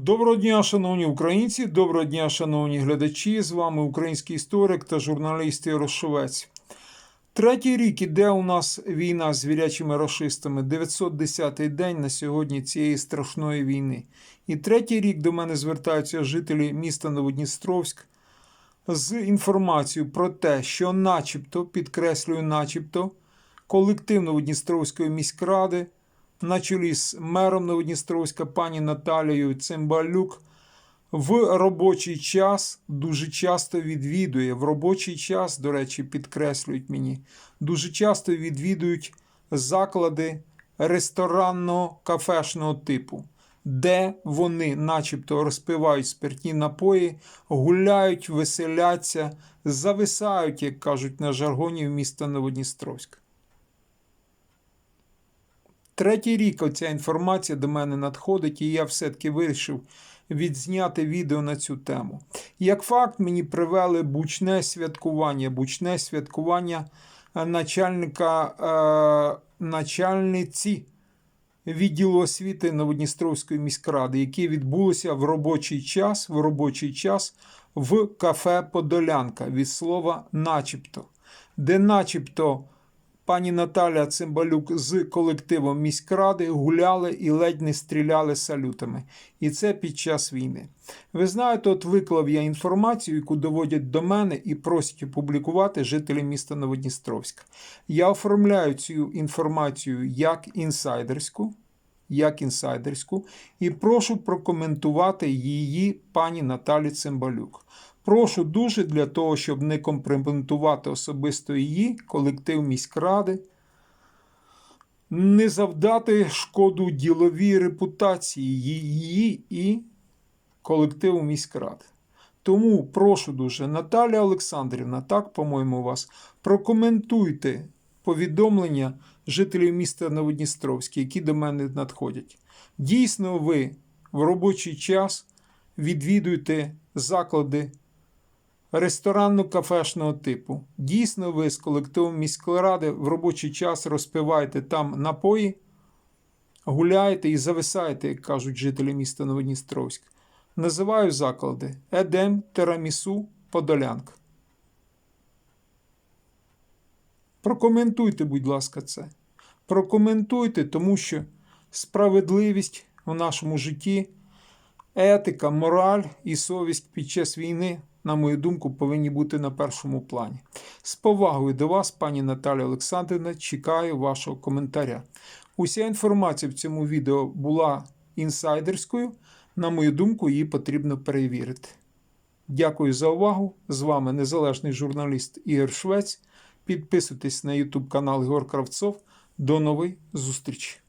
Доброго дня, шановні українці, доброго дня, шановні глядачі. З вами український історик та журналіст Ярошовець. Третій рік іде у нас війна з звірячими рашистами. 910-й день на сьогодні цієї страшної війни. І третій рік до мене звертаються жителі міста Новодністровськ з інформацією про те, що, начебто, підкреслюю, начебто, колектив Новодністровської міськради на чолі з мером Новодністровська пані Наталією Цимбалюк в робочий час дуже часто відвідує. В робочий час, до речі, підкреслюють мені, дуже часто відвідують заклади ресторанно-кафешного типу, де вони, начебто, розпивають спиртні напої, гуляють, веселяться, зависають, як кажуть на жаргоні в міста Новодністровськ. Третій рік оця інформація до мене надходить, і я все-таки вирішив відзняти відео на цю тему. Як факт, мені привели бучне святкування, бучне святкування е, начальника, е, начальниці відділу освіти Новодністровської міськради, яке відбулося в робочий час, в робочий час в кафе Подолянка від слова начебто, де начебто пані Наталя Цимбалюк з колективом міськради гуляли і ледь не стріляли салютами. І це під час війни. Ви знаєте, от виклав я інформацію, яку доводять до мене і просять опублікувати жителі міста Новодністровська. Я оформляю цю інформацію як інсайдерську. Як інсайдерську, і прошу прокоментувати її пані Наталі Цимбалюк. Прошу дуже для того, щоб не компрометувати особисто її, колектив міськради, не завдати шкоду діловій репутації її і колективу міськради. Тому прошу дуже, Наталя Олександрівна, так, по-моєму, вас, прокоментуйте повідомлення жителів міста Новодністровське, які до мене надходять. Дійсно, ви в робочий час відвідуєте заклади ресторанно-кафешного типу. Дійсно, ви з колективом міської ради в робочий час розпиваєте там напої, гуляєте і зависаєте, як кажуть жителі міста Новодністровськ. Називаю заклади Едем, Терамісу, Подолянка. Прокоментуйте, будь ласка, це. Прокоментуйте, тому що справедливість в нашому житті, етика, мораль і совість під час війни, на мою думку, повинні бути на першому плані. З повагою до вас, пані Наталя Олександрівна, чекаю вашого коментаря. Уся інформація в цьому відео була інсайдерською. На мою думку, її потрібно перевірити. Дякую за увагу. З вами незалежний журналіст Ігор Швець. Підписуйтесь на YouTube канал Ігор Кравцов. До нової зустрічі!